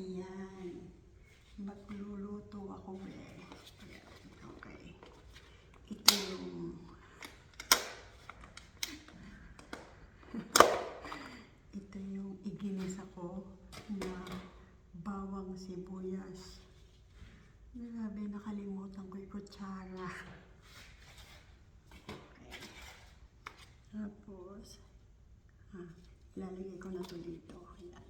Ayan. Magluluto ako. Ayan. Okay. Ito yung... Ito yung iginisa ko na bawang sibuyas. Grabe, nakalimutan ko yung kutsara. Okay. Tapos, ah, ilalagay ko na to dito. Ayan.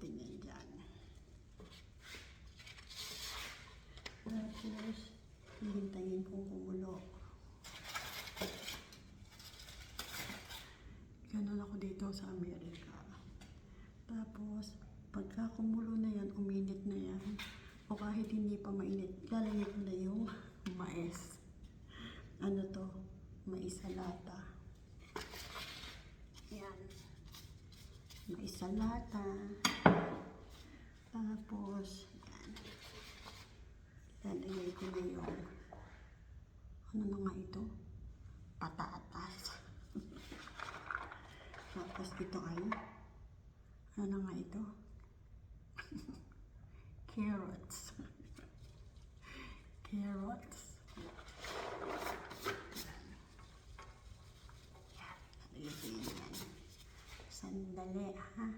Yan dyan. Tapos, hihintayin kong kumulo. Ganon ako dito sa Amerika. Tapos, pagka kumulo na yan, uminit na yan, o kahit hindi pa mainit, lalagay ko na yung mais. Ano to? Mais sa lata. Yan. Mais sa lata. Tapos, yan. Lalagay ko na yung, ano na nga ito? Patatas. Tapos ito ay, ano na nga ito? Carrots. Carrots. Yan. Ito yan. Sandali ha.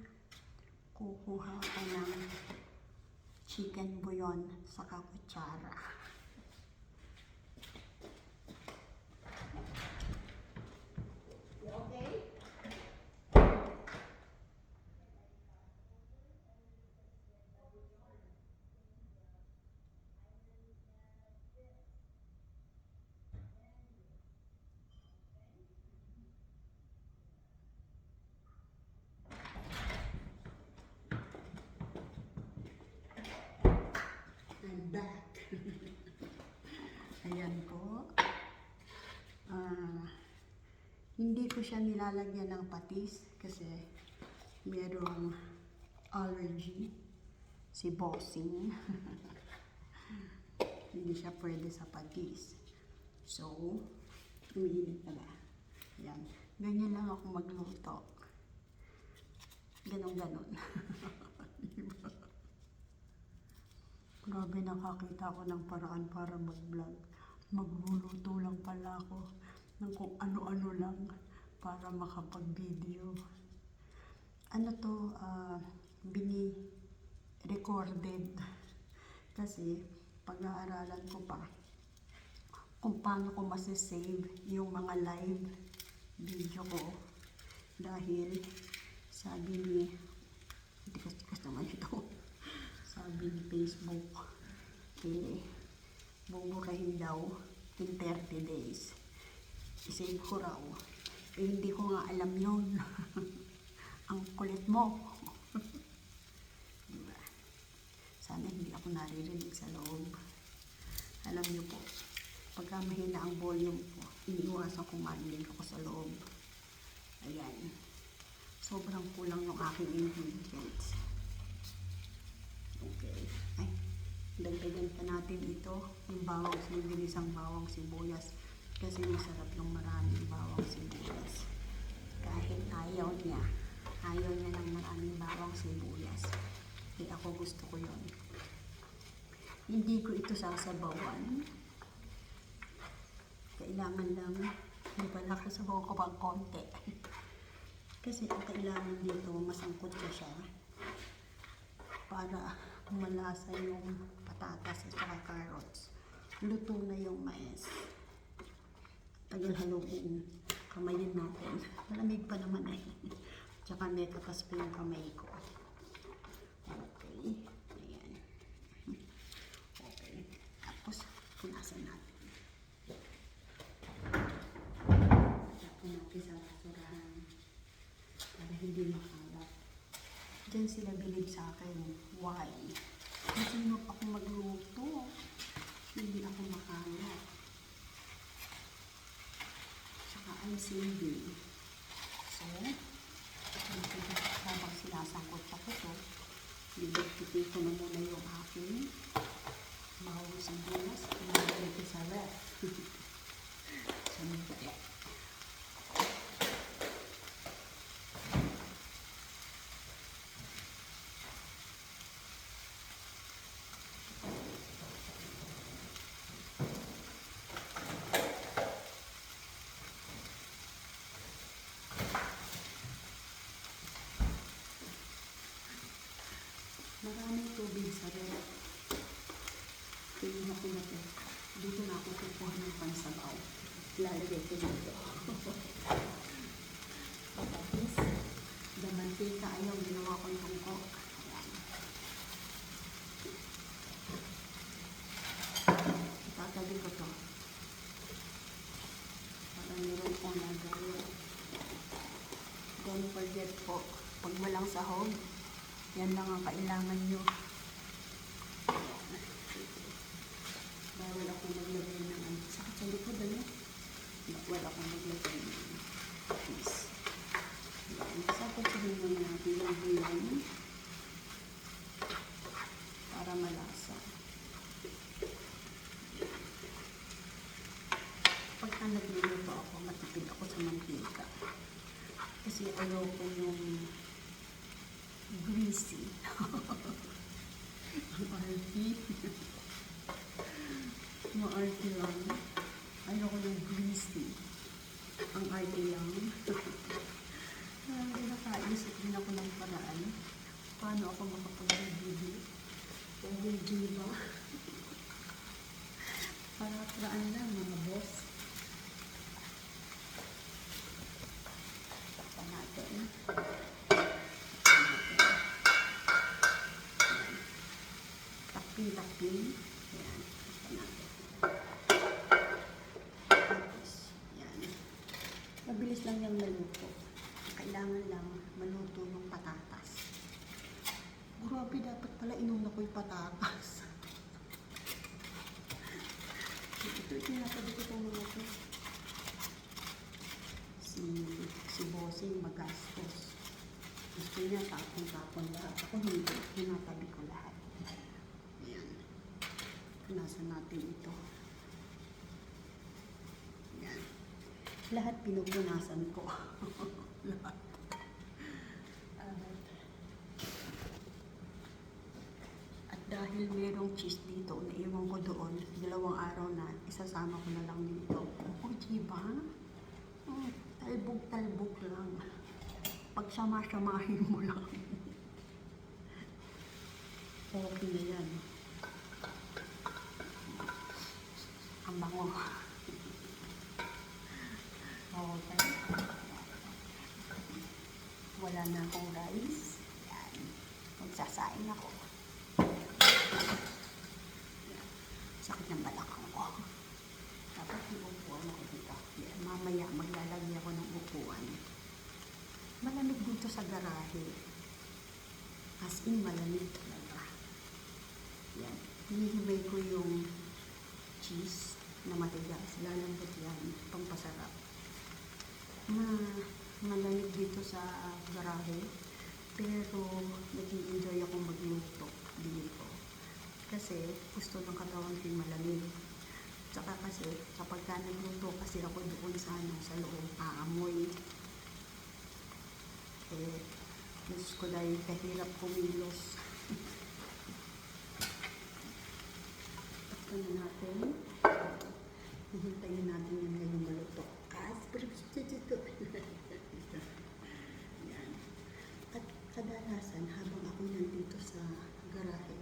Kukuha ka ng chicken bouillon sa kutsara. I'm back. Ayan po. Ah, hindi ko siya nilalagyan ng patis kasi merong allergy si bossing. hindi siya pwede sa patis. So, umiinit na ba? Ayan. Ganyan lang ako magluto. Ganon-ganon. Grabe nakakita ko ng paraan para mag-vlog. Magluluto lang pala ako ng kung ano-ano lang para makapag-video. Ano to, ah, bini-recorded. Kasi pag-aaralan ko pa kung paano ko masisave yung mga live video ko. Dahil sabi ni, hindi gusto naman ito sabi ni Facebook, eh, buburahin daw in 30 days. Isave ko raw. Eh, hindi ko nga alam yun. Ang kulit mo. diba? Sana hindi ako naririnig sa loob. Alam niyo po, pagka mahina ang volume ko, iniiwasan ko marinig ako sa loob. Ayan. Sobrang kulang yung aking ingredients. Okay. Ay, dagdagan pa natin ito, yung bawang sibuyas, isang bawang sibuyas. Kasi masarap ng maraming bawang sibuyas. Kahit ayaw niya, ayaw niya ng maraming bawang sibuyas. Eh ako gusto ko yon. Hindi ko ito sasabawan. Kailangan lang, hindi pala kasabaw ko pang konti. Kasi ang kailangan dito, masangkot ko siya para malasa yung patatas at saka carrots. Luto na yung mais. Tagal haluin. Kamayin natin. Malamig pa naman eh. Tsaka may kapas pa yung kamay ko. Okay. Ayan. Okay. Tapos, punasan natin. Tapos natin sa basurahan. Para hindi makalat. Diyan sila bilib sa akin. Why? Mo ako magluto. Hindi ako makalat. Tsaka I'm saving. So, habang sinasangkot ako to, bibigpitin ko na muna yung aking bawang sibuyas. Pinagay ko sa ref. Sandali. Sa rep. Kinuha ko na to. Dito na ako kukuha ng pansabaw. Lalagay ko dito. Tapos, the mantika, ayaw, ginawa ko yung tungkok. Ayan. Itatabi ko to. Para meron kong nagawa. Don't forget po, pag walang sahog, yan lang ang kailangan nyo. Bawal ako maglagay ng ano. Sakit sa likod, ano? Bawal ako maglagay ng cheese. Yan. Sapasahin muna natin yung bulan para malasa. Pagka nagluluto ako, matipid ako sa mantika. Kasi ayoko yung greasy. Ang arty. Ma-arty lang. Ayoko yung greasy. Ang arty lang. Ah, Nakakaisip din ako ng paraan. Paano ako makapag-video? Dahil diba? Para paraan lang mga boss. Takpan natin. Takpin-takpin. Ayan. Yan. Mabilis lang yung maluto. Kailangan lang maluto yung patatas. Grabe, dapat pala inuna ko yung patatas. Ito, tinatabi ko itong mga to. Si, si Bossing magastos. Gusto niya tapon-tapon lahat. Ako hindi, tinatabi ko lahat. Ayan. Nasa natin ito. Ayan. Lahat pinupunasan ko. lahat. At, at dahil merong cheese dito, naiwan ko doon, dalawang araw na, isasama ko na lang dito. Oh, diba? Oh, talbog-talbog lang. Pagsama-samahin mo lang. okay na yan. Ang bango. Okay. Wala na akong rice. Yan. Magsasaing ako. Yan. Sakit ng balakang ko. Dapat yung upuan ako dito. Yan. Mamaya maglalagay ako ng upuan. Malamig dito sa garahe. As in, malamig talaga. Yan. Hinihimay ko yung cheese na matigas. Lalambot yan. Pampasarap. Ma sa garahe. Pero nag-enjoy ako magluto dito. Kasi gusto ng katawan ko malamig. Tsaka kasi kapag ka nagluto kasi ako doon sa, ano, sa loob, aamoy. Eh, Diyos ko dahil kahirap kumilos. Takpan na natin. Hihintayin natin yung ngayong maluto. As pero gusto dito. Yan. At kadalasan, habang ako nandito sa garahe,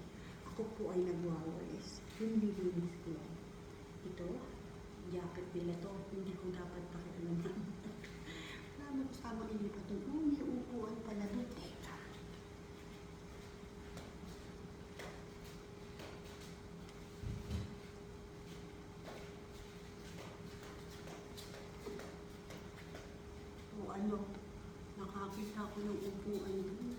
ako po ay nagwawalis. Hindi linis ko yan. Ito, jacket nila to. Hindi ko dapat pakialaman. Wala mo kasama ilipat doon. Oh, upuan pala doon. Teka. O ano, nakakita ko ng upuan doon.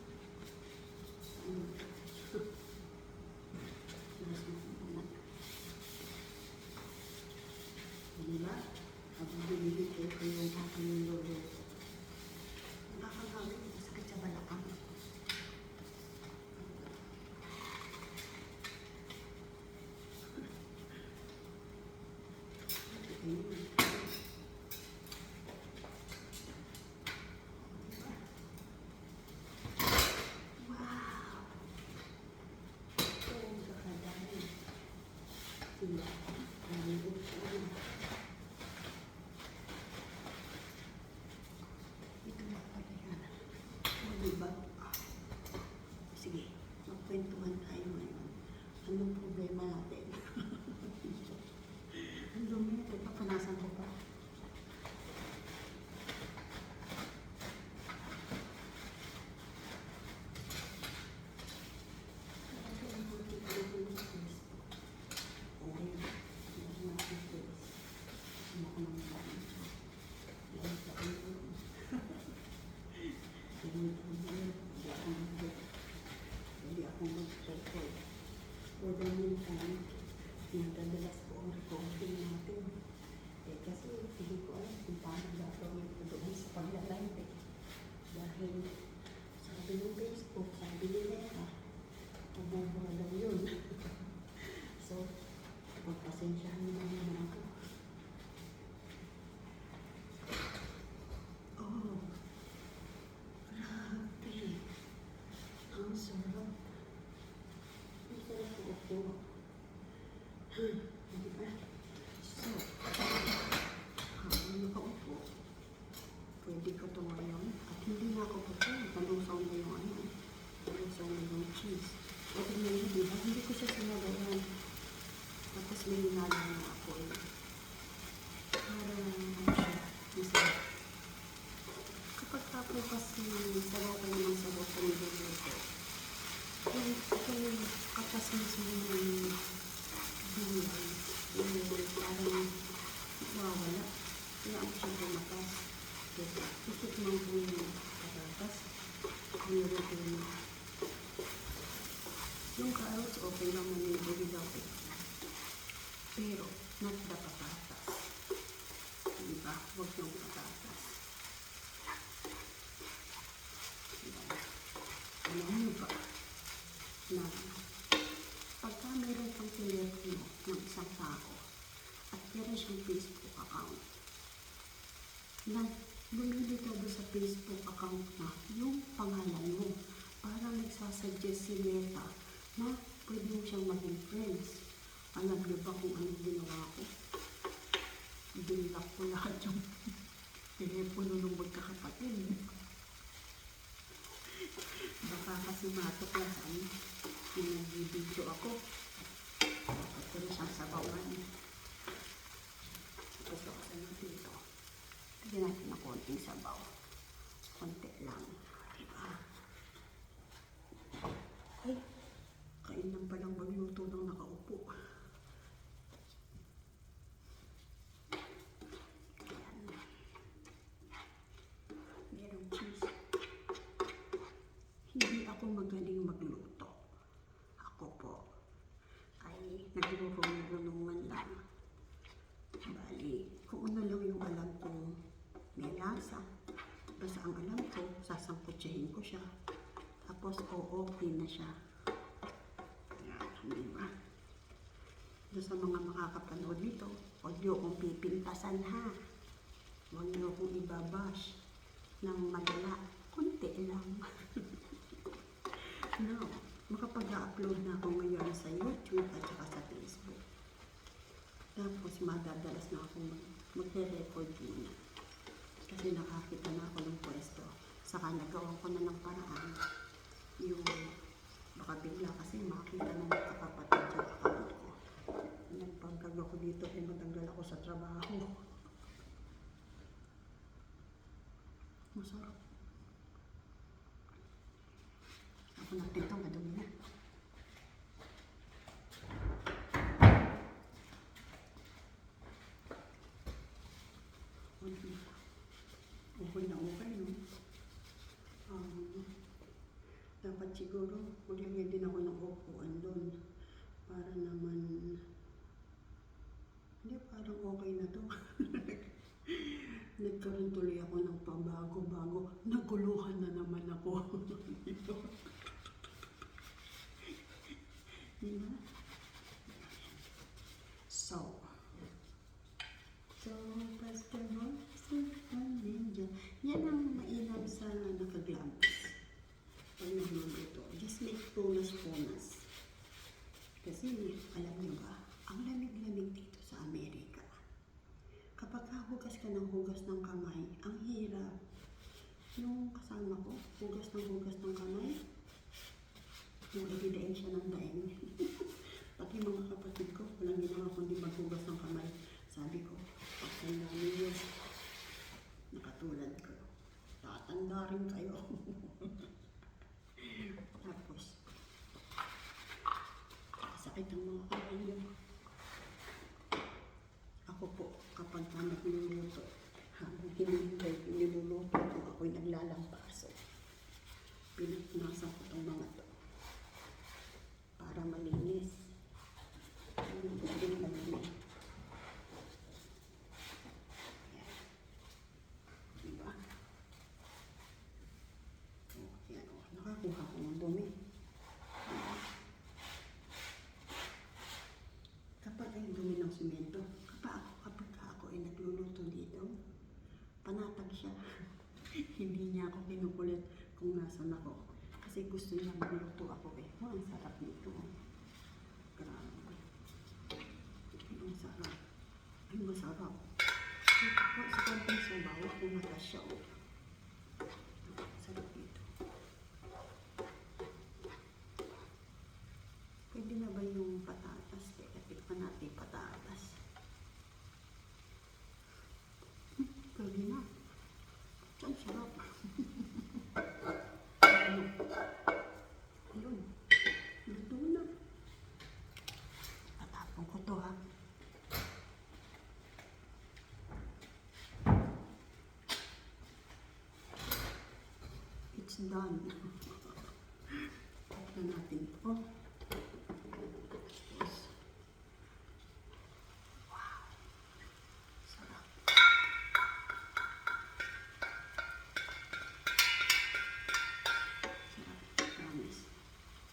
Katas mismo ng gulay. Yung parang mawala. Kaya ang siya bumatas. Kaya titikman ko yung patatas. Niluto mo. Yung carrots, okay lang mo yung bulilaw eh. Pero, not the patatas. Diba? Huwag yung patatas. Diba? Alam mo ba na pagka meron kang telepono ng isang tao at meron siyang Facebook account, na lumilitaw doon sa Facebook account na yung pangalan mo para nagsasuggest si Meta na pwede mo siyang maging friends. Alam niyo ba kung anong ginawa ko? Binlock ko lahat yung telepono ng magkakapatid. Baka kasi matuklasan yung nag-video ako. Dapat ko na siyang sabawan. Gusto ko sa dito. Bigyan natin ng konting sabaw. Konti lang. Diba? Ay, kain lang palang magluto ng nakaupo. Ayan. Merong cheese. Hindi ako magaling magluto. Ako po ay naglulunong man lang. Bali, kung ano lang yung alam kong may lasa. Basta ang alam ko, sasangkutsahin ko siya. Tapos, oo, okay na siya. Yan, di ba? Doon sa mga makakapanood nito, huwag niyo akong pipintasan ha. Huwag niyo akong ibabash ng malala. Kunti lang. Now, makapag-upload na ako ngayon sa YouTube at saka sa Facebook. Tapos madadalas na ako mag- magre-record muna. Kasi nakakita na ako ng pwesto. Saka nagawa ko na ng paraan yung baka bigla kasi makita ng kakapatid yung account ko. Nagpagkag ako dito kung matanggal ako sa trabaho. Masarap. Ako madumi na. Okay. Okay na okay, no? Um, dapat siguro, maglagay din ako ng upuan doon. Para naman, hindi, parang okay na to. Nagkaroon tuloy ako ng pabago-bago. Naguluhan na naman ako. Dito. So, so, basketball, super ninja. Yan ang mainam sa nakaglabs. Pag nagluluto, just make punas-punas. Kasi, alam niyo ba, ang lamig-lamig dito sa Amerika. Kapag ka ng hugas ng kamay, ang hirap. Yung kasama ko, hugas ng hugas ng kamay, yung ibidain siya ng daing. Pati mga kapatid ko, walang ginawa kundi maghugas ng kamay. Sabi ko, pagtanda niyo, nakatulad ko. Tatanda rin kayo. Tapos, sakit ang mga kamay niyo. Ako po, kapag ka nagluluto, habang hinihintay ko niluluto ko, ako'y naglalampaso. Pinagnasan ko itong mga to para malinis. Yung din malinis. Yan. Diba? Oh, yan oh. Nakakuha ko ng dumi. Diba? Kapag ay dumi ng simento, kapag ako, kapag ako ay nagluluto dito, panatag siya. Hindi niya ako kinukulit kung nasan ako. Kasi gusto niya magluto ako eh. Oh, ang sarap nito. Grabe. Ang sarap. Ay, masarap. Sa konting sabaw, umatas siya oh. Done. Off na natin ito.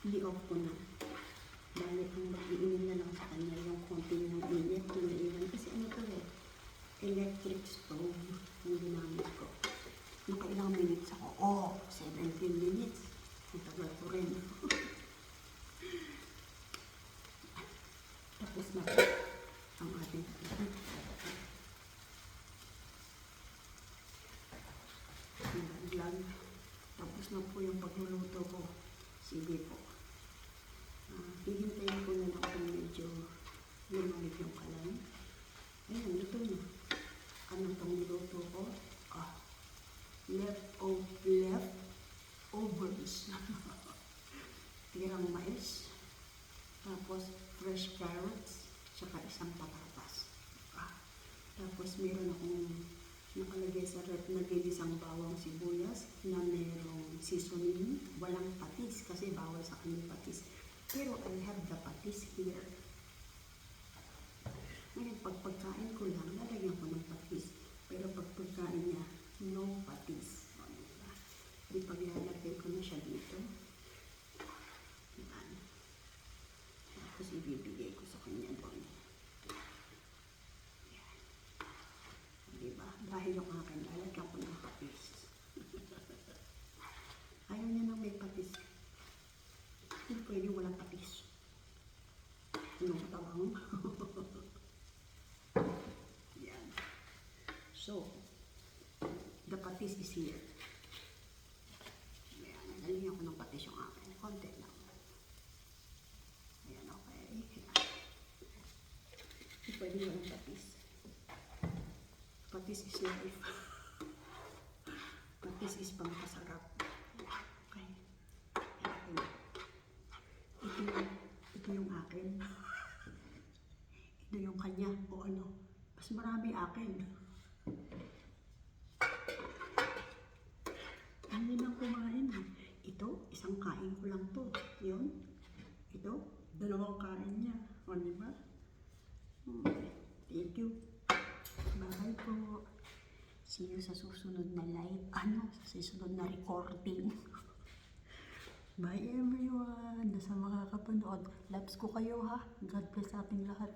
Hindi off ko na. Dahil ang mag-iinin na lang sa kanya yung konti ng init na naiwan. Kasi ano to eh, electric stove yung ginamit ko. Nakailang minutes ako. Oh, 17 minutes. Ang tagal ko rin. Tapos na ang ating. Tapos na po yung pagluluto ko. Sige po. Ah, hihintayin ko na lang kung medyo lumamig yung kalan. Ayun, luto na. Ano pang niluto ko? Ah, left of left overs. Tirang mais. Tapos fresh carrots. Tsaka isang patatas. Ah, tapos meron akong nakalagay sa rep na ginisang bawang sibuyas na merong seasoning. Walang patis kasi bawal sa kanya patis. Pero I have the patis here. Ngayon, pag pagkain ko lang, lalagyan ko ng patis. Pero pag pagkain niya, no patis. O, diba? Di pag lalagay ko na siya dito. Yan. Tapos ibibigay ko sa kanya doon. Yan. Diba? Dahil yung akin, lalagyan ko ng patis. Ayaw niya nang may patis. Hindi pwede walang patis. Anong tawang? Yan. So, the patis is here. Ayan, nalagyan ko ng patis yung akin. Konti lang. Ayan, okay. Ayan. Hindi pwede walang patis. Patis is life. Patis is pangkasarap. Okay. Ayan. Ito yung, ito yung akin. Ito yung kanya o ano. Mas marami akin. Ano lang kumain. Ito, isang kain ko lang to. Yun. Ito, dalawang kain niya. O, di ba? Hmm. Thank you. Bye po. See you sa susunod na live. Ano? Sa susunod na recording. Bye everyone! Nasa makakapanood. Loves ko kayo ha. God bless ating lahat.